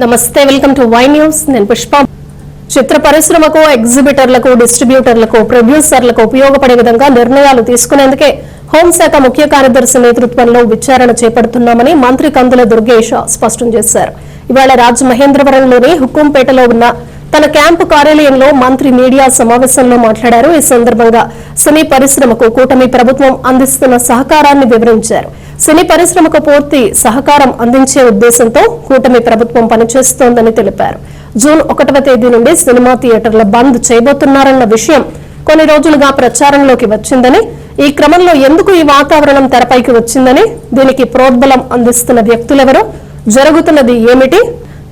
నమస్తే welcome to Y news. నేను పుష్ప. చిత్ర పరిశ్రమకు ఎగ్జిబిటర్లకు డిస్ట్రిబ్యూటర్లకు ప్రొడ్యూసర్లకు ఉపయోగపడే విధంగా నిర్ణయాలు తీసుకునేందుకే హోంశాఖ ముఖ్య కార్యదర్శి నేతృత్వంలో విచారణ చేపడుతున్నామని మంత్రి కందుల దుర్గేష్ స్పష్టం చేశారు. ఇవాళ రాజమహేంద్రవరంలోని హుకుంపేటలో ఉన్న తన క్యాంపు కార్యాలయంలో మంత్రి మీడియా సమావేశంలో మాట్లాడారు. ఈ సందర్భంగా సినీ పరిశ్రమకు కూటమి ప్రభుత్వం అందిస్తున్న సహకారాన్ని వివరించారు. సినీ పరిశ్రమకు పూర్తి సహకారం అందించే ఉద్దేశంతో కూటమి ప్రభుత్వం పనిచేస్తోందని తెలిపారు. జూన్ ఒకటవ తేదీ నుండి సినిమా థియేటర్ల బంద్ చేయబోతున్నారన్న విషయం కొన్ని రోజులుగా ప్రచారంలోకి వచ్చిందని ఈ క్రమంలో ఎందుకు ఈ వాతావరణం తెరపైకి వచ్చిందని దీనికి ప్రోద్బలం అందిస్తున్న వ్యక్తులెవరో జరుగుతున్నది ఏమిటి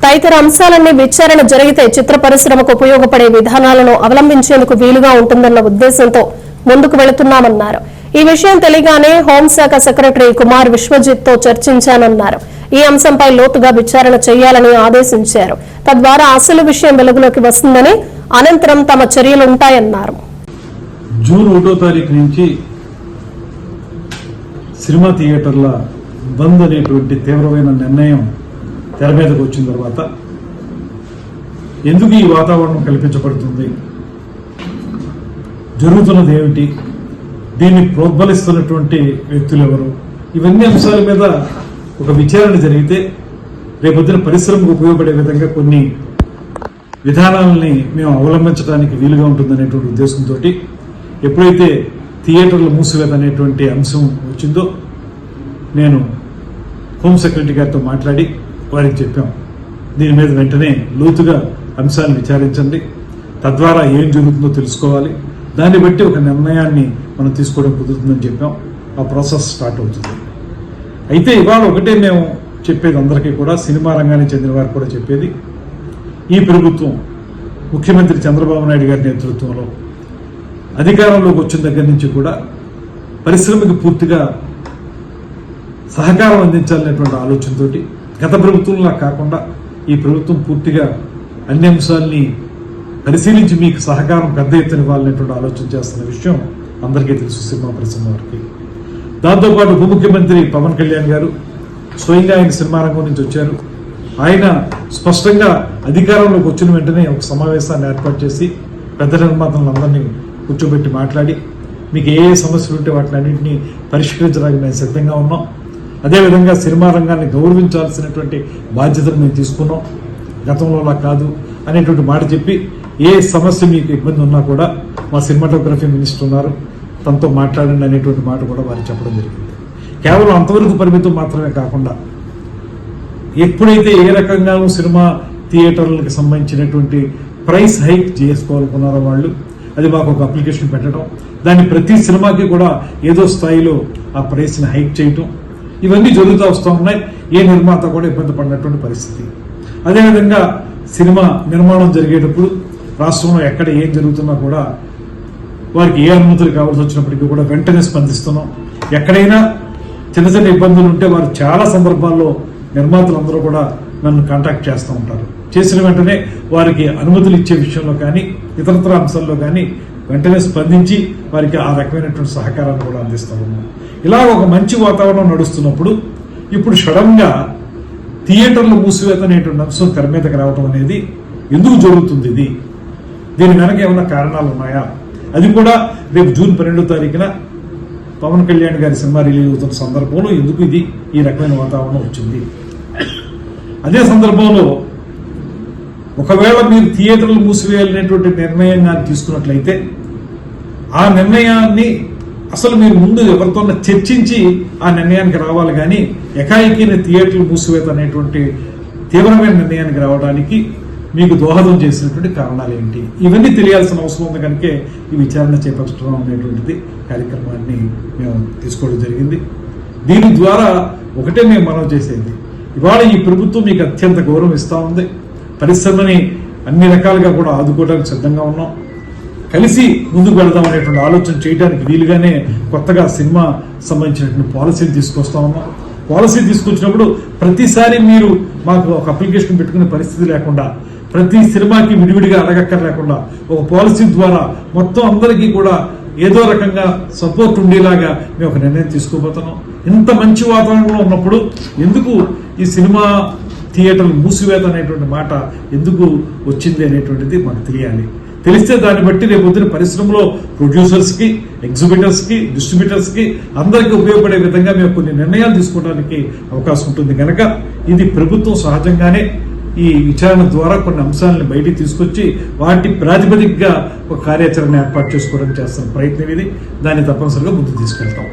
తదితర అంశాలన్నీ విచారణ జరిగితే చిత్ర పరిశ్రమకు ఉపయోగపడే విధానాలను అవలంబించేందుకు వీలుగా ఉంటుందన్న ఉద్దేశంతో ముందుకు వెళుతున్నామన్నారు. ఈ విషయం తెలియగానే హోంశాఖ సెక్రటరీ కుమార్ విశ్వజిత్తో చర్చించానన్నారు. ఈ అంశంపై లోతుగా విచారణ చేయాలని ఆదేశించారు. తద్వారా అసలు విషయం వెలుగులోకి వస్తుందని అనంతరం తమ చర్యలుంటాయన్నారు జూన్ ఒకటో తారీఖు నుంచి సినిమా థియేటర్ల బంద్ అనేటువంటి తీవ్రమైన నిర్ణయం తెర మీదకు వచ్చిన తర్వాత ఎందుకు ఈ వాతావరణం కల్పించబడుతుంది? జరుగుతున్నది ఏమిటి? దీన్ని ప్రోద్బలిస్తున్నటువంటి వ్యక్తులు ఎవరు? ఇవన్నీ అంశాల మీద ఒక విచారణ జరిగితే రేపొద్దున పరిశ్రమకు ఉపయోగపడే విధంగా కొన్ని విధానాలని మేము అవలంబించడానికి వీలుగా ఉంటుందనేటువంటి ఉద్దేశంతో ఎప్పుడైతే థియేటర్ల మూసివేత అనేటువంటి అంశం వచ్చిందో నేను హోమ్ సెక్రటరీ గారితో మాట్లాడి వారికి చెప్పాం. దీని మీద వెంటనే లోతుగా అంశాలను విచారించండి. తద్వారా ఏం జరుగుతుందో తెలుసుకోవాలి. దాన్ని బట్టి ఒక నిర్ణయాన్ని మనం తీసుకోవడం కుదురుతుందని చెప్పాం. ఆ ప్రాసెస్ స్టార్ట్ అవుతుంది. అయితే ఇవాళ ఒకటే మేము చెప్పేది అందరికీ కూడా సినిమా రంగానికి చెందిన వారు కూడా చెప్పేది. ఈ ప్రభుత్వం ముఖ్యమంత్రి చంద్రబాబు నాయుడు గారి నేతృత్వంలో అధికారంలోకి వచ్చిన దగ్గర నుంచి కూడా పరిశ్రమకి పూర్తిగా సహకారం అందించాలనేటువంటి ఆలోచనతోటి గత ప్రభుత్వంలా కాకుండా ఈ ప్రభుత్వం పూర్తిగా అన్ని అంశాల్ని పరిశీలించి మీకు సహకారం పెద్ద ఎత్తున ఇవ్వాలనేటువంటి ఆలోచన చేస్తున్న విషయం అందరికీ తెలుసు సినిమా పరిశ్రమ వారికి. దాంతోపాటు ఉప ముఖ్యమంత్రి పవన్ కళ్యాణ్ గారు స్వయంగా ఆయన సినిమా రంగం నుంచి వచ్చారు. ఆయన స్పష్టంగా అధికారంలోకి వచ్చిన వెంటనే ఒక సమావేశాన్ని ఏర్పాటు చేసి పెద్ద నిర్మాతలందరినీ కూర్చోబెట్టి మాట్లాడి మీకు ఏ ఏ సమస్యలు ఉంటే వాటిని అన్నింటినీ పరిష్కరించడానికి మేము సిద్ధంగా ఉన్నాం. అదేవిధంగా సినిమా రంగాన్ని గౌరవించాల్సినటువంటి బాధ్యతను మేము తీసుకున్నాం. గతంలోలా కాదు అనేటువంటి మాట చెప్పి ఏ సమస్య మీకు ఇబ్బంది ఉన్నా కూడా మా సినిమాటోగ్రఫీ మినిస్టర్ ఉన్నారు. తనతో మాట్లాడండి అనేటువంటి మాట కూడా వారు చెప్పడం జరిగింది. కేవలం అంతవరకు పరిమితం మాత్రమే కాకుండా ఎప్పుడైతే ఏ రకంగానూ సినిమా థియేటర్లకు సంబంధించినటువంటి ప్రైస్ హైక్ చేసుకోవాలనుకున్నారో వాళ్ళు అది మాకు ఒక అప్లికేషన్ పెట్టడం దాన్ని ప్రతి సినిమాకి కూడా ఏదో స్థాయిలో ఆ ప్రైస్ని హైక్ చేయటం ఇవన్నీ జరుగుతూ వస్తూ ఉన్నాయి. ఏ నిర్మాత కూడా ఇబ్బంది పడినటువంటి పరిస్థితి. అదేవిధంగా సినిమా నిర్మాణం జరిగేటప్పుడు రాష్ట్రంలో ఎక్కడ ఏం జరుగుతున్నా కూడా వారికి ఏ అనుమతులు కావాల్సి వచ్చినప్పటికీ కూడా వెంటనే స్పందిస్తున్నాం. ఎక్కడైనా చిన్న చిన్న ఇబ్బందులు ఉంటే వారు చాలా సందర్భాల్లో నిర్మాతలందరూ కూడా నన్ను కాంటాక్ట్ చేస్తూ ఉంటారు. చేసిన వెంటనే వారికి అనుమతులు ఇచ్చే విషయంలో కానీ ఇతరత్ర అంశాల్లో కానీ వెంటనే స్పందించి వారికి ఆ రకమైనటువంటి సహకారాన్ని కూడా అందిస్తూ ఉన్నాం. ఇలా ఒక మంచి వాతావరణం నడుస్తున్నప్పుడు ఇప్పుడు సడన్గా థియేటర్లు మూసివేత అనేటువంటి అంశం తెర మీదకి రావడం అనేది ఎందుకు జరుగుతుంది ఇది? దీని వెనక ఏమైనా కారణాలు ఉన్నాయా? అది కూడా రేపు జూన్ పన్నెండో తారీఖున పవన్ కళ్యాణ్ గారి సినిమా రిలీజ్ అవుతున్న సందర్భంలో ఎందుకు ఇది ఈ రకమైన వాతావరణం వచ్చింది? అదే సందర్భంలో ఒకవేళ మీరు థియేటర్లు మూసివేయాలనేటువంటి నిర్ణయం కానీ తీసుకున్నట్లయితే ఆ నిర్ణయాన్ని అసలు మీరు ముందు ఎవరితో చర్చించి ఆ నిర్ణయానికి రావాలి కానీ ఎకాయికిన థియేటర్లు మూసివేత అనేటువంటి తీవ్రమైన నిర్ణయానికి రావడానికి మీకు దోహదం చేసినటువంటి కారణాలు ఏంటి ఇవన్నీ తెలియాల్సిన అవసరం ఉంది కనుక ఈ విచారణ చేపట్టడం అనేటువంటిది కార్యక్రమాన్ని మేము తీసుకోవడం జరిగింది. దీని ద్వారా ఒకటే మేము మనం చేసేది. ఇవాళ ఈ ప్రభుత్వం మీకు అత్యంత గౌరవం ఇస్తూ ఉంది. పరిశ్రమని అన్ని రకాలుగా కూడా ఆదుకోవడానికి సిద్ధంగా ఉన్నాం. కలిసి ముందుకు వెళదాం అనేటువంటి ఆలోచన చేయడానికి వీలుగానే కొత్తగా సినిమా సంబంధించినటువంటి పాలసీలు తీసుకొస్తా ఉన్నాం. పాలసీ తీసుకొచ్చినప్పుడు ప్రతిసారి మీరు మాకు ఒక అప్లికేషన్ పెట్టుకునే పరిస్థితి లేకుండా ప్రతి సినిమాకి విడివిడిగా అడగక్కర్లేకుండా ఒక పాలసీ ద్వారా మొత్తం అందరికీ కూడా ఏదో రకంగా సపోర్ట్ ఉండేలాగా మేము ఒక నిర్ణయం తీసుకోబోతున్నాం. ఇంత మంచి వాతావరణంలో ఉన్నప్పుడు ఎందుకు ఈ సినిమా థియేటర్లు మూసివేత అనేటువంటి మాట ఎందుకు వచ్చింది అనేటువంటిది మనకు తెలియాలి. తెలిస్తే దాన్ని బట్టి రేపు పొద్దున పరిశ్రమలో ప్రొడ్యూసర్స్కి ఎగ్జిబిటర్స్కి డిస్ట్రిబ్యూటర్స్కి అందరికీ ఉపయోగపడే విధంగా మేము కొన్ని నిర్ణయాలు తీసుకోవడానికి అవకాశం ఉంటుంది. కనుక ఇది ప్రభుత్వం సహజంగానే ఈ విచారణ ద్వారా కొన్ని అంశాలను బయటికి తీసుకొచ్చి వాటి ప్రాతిపదికగా ఒక కార్యాచరణ ఏర్పాటు చేసుకోవడానికి చేస్తున్న ప్రయత్నం ఇది. దాన్ని తప్పనిసరిగా ముందు తీసుకెళ్తాం.